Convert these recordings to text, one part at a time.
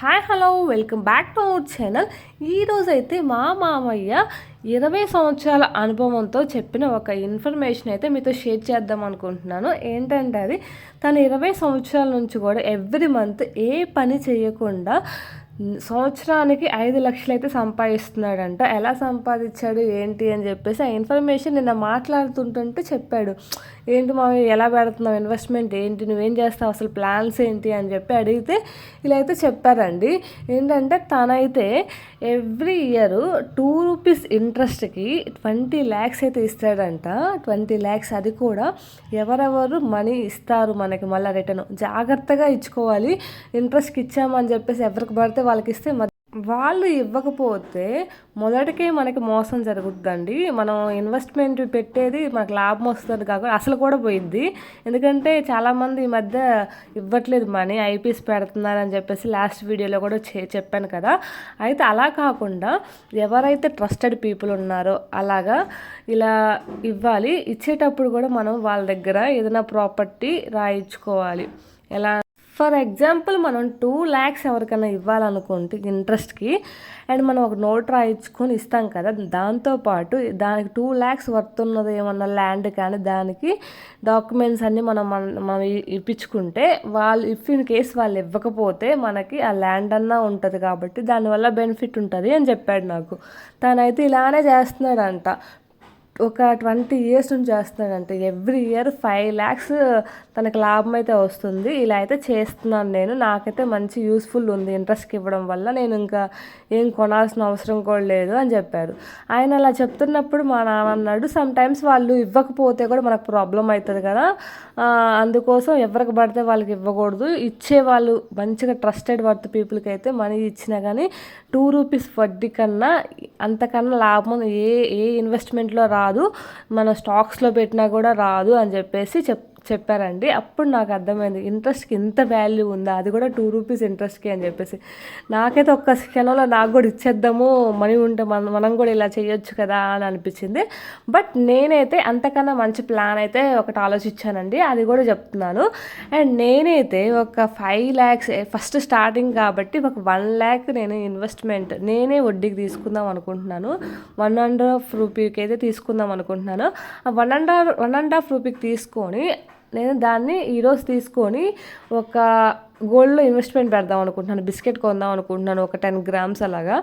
Hi hello welcome back to our channel ఈరోజైతే మా మామయ్య ఇరవై సంవత్సరాల అనుభవంతో చెప్పిన ఒక ఇన్ఫర్మేషన్ అయితే మీతో షేర్ చేద్దాం అనుకుంటున్నాను. ఏంటంటే అది తను ఇరవై సంవత్సరాల నుంచి కూడా ఎవ్రీ మంత్ ఏ పని చేయకుండా సంవత్సరానికి ఐదు లక్షలు అయితే సంపాదిస్తున్నాడంట. ఎలా సంపాదించాడు ఏంటి అని చెప్పేసి ఆ ఇన్ఫర్మేషన్ నిన్న మాట్లాడుతుంటుంటే చెప్పాడు. ఏంటి మా ఎలా పెడుతున్నావు ఇన్వెస్ట్మెంట్? ఏంటి నువ్వేం చేస్తావు అసలు ప్లాన్స్ ఏంటి? అని చెప్పి అడిగితే ఇలా అయితే చెప్పారండి. ఏంటంటే తనైతే ఎవ్రీ ఇయర్ టూ రూపీస్ ఇంట్రెస్ట్కి ట్వంటీ ల్యాక్స్ అయితే ఇస్తాడంట. ట్వంటీ ల్యాక్స్ అది కూడా ఎవరెవరు మనీ ఇస్తారు మనకి మళ్ళీ రిటర్న్. జాగ్రత్తగా ఇచ్చుకోవాలి. ఇంట్రెస్ట్కి ఇచ్చామని చెప్పేసి ఎవరికి పడితే వాళ్ళకి ఇస్తే వాళ్ళు ఇవ్వకపోతే మొదటికే మనకి మోసం జరుగుద్దండి. మనం ఇన్వెస్ట్మెంట్ పెట్టేది మనకు లాభం వస్తుంది కాకుండా అసలు కూడా పోయిద్ది. ఎందుకంటే చాలామంది ఈ మధ్య ఇవ్వట్లేదు మనీ ఐపీఎస్ పెడుతున్నారని చెప్పేసి లాస్ట్ వీడియోలో కూడా చెప్పాను కదా. అయితే అలా కాకుండా ఎవరైతే ట్రస్టెడ్ పీపుల్ ఉన్నారో అలాగా ఇలా ఇవ్వాలి. ఇచ్చేటప్పుడు కూడా మనం వాళ్ళ దగ్గర ఏదైనా ప్రాపర్టీ రాయించుకోవాలి. ఎలా ఫర్ ఎగ్జాంపుల్ మనం టూ ల్యాక్స్ ఎవరికైనా ఇవ్వాలనుకుంటే ఇంట్రెస్ట్కి అండ్ మనం ఒక నోట్ రాయించుకొని ఇస్తాం కదా దాంతోపాటు దానికి టూ ల్యాక్స్ వర్త్ ఉన్నది ఏమన్నా ల్యాండ్ కానీ దానికి డాక్యుమెంట్స్ అన్నీ మనం మనం ఇప్పించుకుంటే వాళ్ళు ఇఫ్ ఇన్ కేస్ వాళ్ళు ఇవ్వకపోతే మనకి ఆ ల్యాండ్ అన్నా ఉంటుంది కాబట్టి దానివల్ల బెనిఫిట్ ఉంటుంది అని చెప్పాడు నాకు. తనైతే ఇలానే చేస్తున్నాడంట. ఒక ట్వంటీ ఇయర్స్ నుంచి చేస్తున్నాడంటే. ఎవ్రీ ఇయర్ ఫైవ్ ల్యాక్స్ తనకు లాభం అయితే వస్తుంది. ఇలా అయితే చేస్తున్నాను నేను. నాకైతే మంచి యూస్ఫుల్ ఉంది ఇంట్రెస్ట్కి ఇవ్వడం వల్ల. నేను ఇంకా ఏం కొనాల్సిన అవసరం కూడా లేదు అని చెప్పారు. ఆయన అలా చెప్తున్నప్పుడు మా నాన్న అన్నాడు సమ్ టైమ్స్ వాళ్ళు ఇవ్వకపోతే కూడా మనకు ప్రాబ్లం అవుతుంది కదా. అందుకోసం ఎవరికి పడితే వాళ్ళకి ఇవ్వకూడదు. ఇచ్చే వాళ్ళు మంచిగా ట్రస్టెడ్ వర్త్ పీపుల్కి అయితే మనీ ఇచ్చినా కానీ టూ రూపీస్ వడ్డీ కన్నా అంతకన్నా లాభం ఏ ఏ ఇన్వెస్ట్మెంట్లో రాదు. మన స్టాక్స్లో పెట్టినా కూడా రాదు అని చెప్పేసి చెప్ చెప్పారండి. అప్పుడు నాకు అర్థమైంది ఇంట్రెస్ట్కి ఇంత వాల్యూ ఉందా? అది కూడా టూ రూపీస్ ఇంట్రెస్ట్కి అని చెప్పేసి. నాకైతే ఒక్క క్షణంలో నాకు కూడా ఇచ్చేద్దాము మనీ ఉంటే మనం మనం కూడా ఇలా చేయొచ్చు కదా అని అనిపించింది. బట్ నేనైతే అంతకన్నా మంచి ప్లాన్ అయితే ఒకటి ఆలోచించానండి. అది కూడా చెప్తున్నాను. అండ్ నేనైతే ఒక ఫైవ్ ల్యాక్స్ ఫస్ట్ స్టార్టింగ్ కాబట్టి ఒక వన్ ల్యాక్ నేను ఇన్వెస్ట్మెంట్ నేనే వడ్డీకి తీసుకుందాం అనుకుంటున్నాను. వన్ అండ్ హాఫ్ రూపీకి అయితే తీసుకుందాం అనుకుంటున్నాను. One and one and half రూపీకి తీసుకొని నేను దాన్ని ఈరోజు తీసుకొని ఒక గోల్డ్లో ఇన్వెస్ట్మెంట్ పెడదాం అనుకుంటున్నాను బిస్కెట్ కొందాం అనుకుంటున్నాను ఒక టెన్ గ్రామ్స్ అలాగా.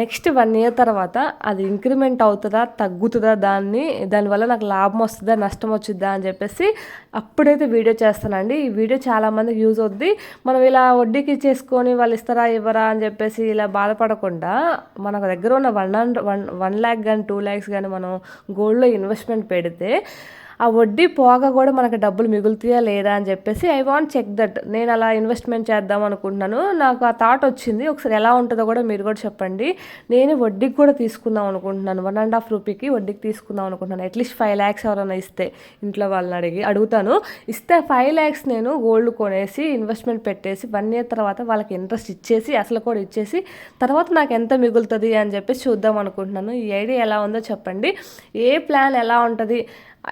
నెక్స్ట్ వన్ ఇయర్ తర్వాత అది ఇంక్రిమెంట్ అవుతుందా తగ్గుతుందా దాన్ని దానివల్ల నాకు లాభం వస్తుందా నష్టం వచ్చిద్దా అని చెప్పేసి అప్పుడైతే వీడియో చేస్తానండి. ఈ వీడియో చాలామందికి యూజ్ అవుద్ది. మనం ఇలా వడ్డీకి ఇచ్చేసుకొని వాళ్ళు ఇస్తారా ఇవ్వరా అని చెప్పేసి ఇలా బాధపడకుండా మనకు దగ్గర ఉన్న one and one one lakh కానీ టూ ల్యాక్స్ కానీ మనం గోల్డ్లో ఇన్వెస్ట్మెంట్ పెడితే ఆ వడ్డీ పోగా కూడా మనకు డబ్బులు మిగులుతాయా లేదా అని చెప్పేసి ఐ వాంట్ చెక్ దట్ నేను అలా ఇన్వెస్ట్మెంట్ చేద్దాం అనుకుంటున్నాను. నాకు ఆ థాట్ వచ్చింది. ఒకసారి ఎలా ఉంటుందో కూడా మీరు కూడా చెప్పండి. నేను వడ్డీకి కూడా తీసుకుందాం అనుకుంటున్నాను. వన్ అండ్ హాఫ్ రూపీకి వడ్డీకి తీసుకుందాం అనుకుంటున్నాను. అట్లీస్ట్ ఫైవ్ ల్యాక్స్ ఎవరైనా ఇస్తే ఇంట్లో వాళ్ళని అడిగి అడుగుతాను. ఇస్తే ఫైవ్ ల్యాక్స్ నేను గోల్డ్ కొనేసి ఇన్వెస్ట్మెంట్ పెట్టేసి వన్ ఇయర్ తర్వాత వాళ్ళకి ఇంట్రెస్ట్ ఇచ్చేసి అసలు కూడా ఇచ్చేసి తర్వాత నాకు ఎంత మిగులుతుంది అని చెప్పేసి చూద్దాం అనుకుంటున్నాను. ఈ ఐడియా ఎలా ఉందో చెప్పండి. ఏ ప్లాన్ ఎలా ఉంటుంది?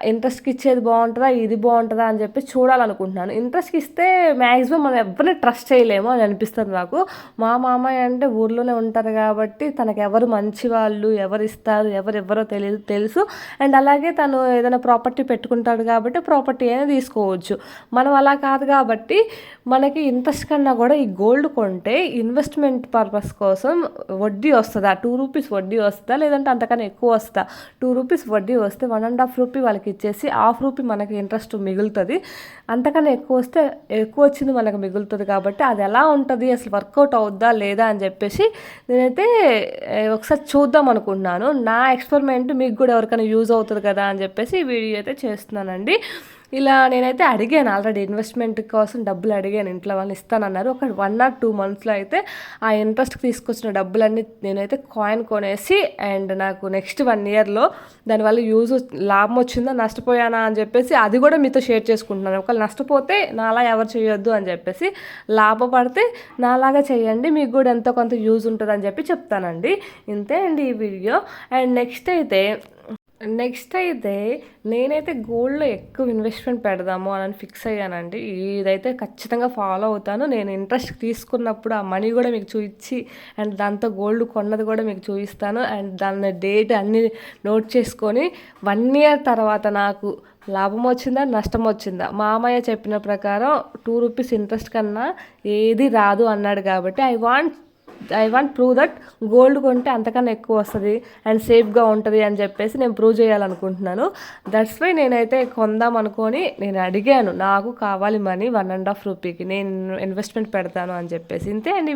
ఇంట్రెస్ట్కి ఇచ్చేది బాగుంటుందా ఇది బాగుంటుందా అని చెప్పి చూడాలనుకుంటున్నాను. ఇంట్రెస్ట్కి ఇస్తే మ్యాక్సిమం మనం ఎవరిని ట్రస్ట్ చేయలేము అని అనిపిస్తుంది నాకు. మా మామయ్య అంటే ఊర్లోనే ఉంటారు కాబట్టి తనకు ఎవరు మంచి వాళ్ళు ఎవరు ఇస్తారు ఎవరు ఎవరో తెలియదు తెలుసు. అండ్ అలాగే తను ఏదైనా ప్రాపర్టీ పెట్టుకుంటాడు కాబట్టి ప్రాపర్టీ అయినా తీసుకోవచ్చు. మనం అలా కాదు కాబట్టి మనకి ఇంట్రెస్ట్ కన్నా కూడా ఈ గోల్డ్ కొంటే ఇన్వెస్ట్మెంట్ పర్పస్ కోసం వడ్డీ వస్తుందా? టూ రూపీస్ వడ్డీ వస్తుందా? లేదంటే అంతకన్నా ఎక్కువ వస్తుందా? టూ రూపీస్ వడ్డీ వస్తే వన్ అండ్ హాఫ్ రూపీ వాళ్ళకి మనకి ఇచ్చేసి హాఫ్ రూపీ మనకి ఇంట్రెస్ట్ మిగులుతుంది. అంతకన్నా ఎక్కువ వస్తే ఎక్కువ వచ్చింది మనకు మిగులుతుంది కాబట్టి అది ఎలా ఉంటుంది అసలు వర్కౌట్ అవుద్దా లేదా అని చెప్పేసి నేనైతే ఒకసారి చూద్దాం అనుకుంటున్నాను. నా ఎక్స్పెరిమెంట్ మీకు కూడా ఎవరికైనా యూజ్ అవుతుంది కదా అని చెప్పేసి వీడియో అయితే చేస్తున్నానండి. ఇలా నేనైతే అడిగాను ఆల్రెడీ ఇన్వెస్ట్మెంట్ కోసం డబ్బులు అడిగాను ఇంట్లో వాళ్ళు ఇస్తానన్నారు. ఒక వన్ ఆర్ టూ మంత్స్లో అయితే ఆ ఇంట్రెస్ట్కి తీసుకొచ్చిన డబ్బులన్నీ నేనైతే కాయిన్ కొనేసి అండ్ నాకు నెక్స్ట్ వన్ ఇయర్లో దానివల్ల యూజ్ లాభం వచ్చిందా నష్టపోయానా అని చెప్పేసి అది కూడా మీతో షేర్ చేసుకుంటున్నాను. ఒకవేళ నష్టపోతే నాలా ఎవరు చేయొద్దు అని చెప్పేసి లాభపడితే నాలాగా చేయండి మీకు కూడా ఎంతో కొంత యూజ్ ఉంటుంది అని చెప్పి చెప్తానండి. ఇంతే అండి ఈ వీడియో. అండ్ నెక్స్ట్ అయితే నెక్స్ట్ అయితే నేనైతే గోల్డ్లో ఎక్కువ ఇన్వెస్ట్మెంట్ పెడదాము అని ఫిక్స్ అయ్యానండి. ఇదైతే ఖచ్చితంగా ఫాలో అవుతాను. నేను ఇంట్రెస్ట్ తీసుకున్నప్పుడు ఆ మనీ కూడా మీకు చూపించి అండ్ దాంతో గోల్డ్ కొన్నది కూడా మీకు చూపిస్తాను. అండ్ దాని డేట్ అన్నీ నోట్ చేసుకొని వన్ ఇయర్ తర్వాత నాకు లాభం వచ్చిందా నష్టం వచ్చిందా? మామయ్య చెప్పిన ప్రకారం టూ రూపీస్ ఇంట్రెస్ట్ కన్నా ఏది రాదు అన్నాడు కాబట్టి I want I want prove that gold కొంటే అంతకన్నా ఎక్కువ వస్తుంది అండ్ సేఫ్గా ఉంటుంది అని చెప్పేసి నేను ప్రూవ్ చేయాలనుకుంటున్నాను. దట్స్ వై నేనైతే కొందాం అనుకొని నేను అడిగాను నాకు కావాలి మనీ వన్ అండ్ హాఫ్ రూపీకి నేను ఇన్వెస్ట్మెంట్ పెడతాను అని చెప్పేసి. ఇంతే అండి.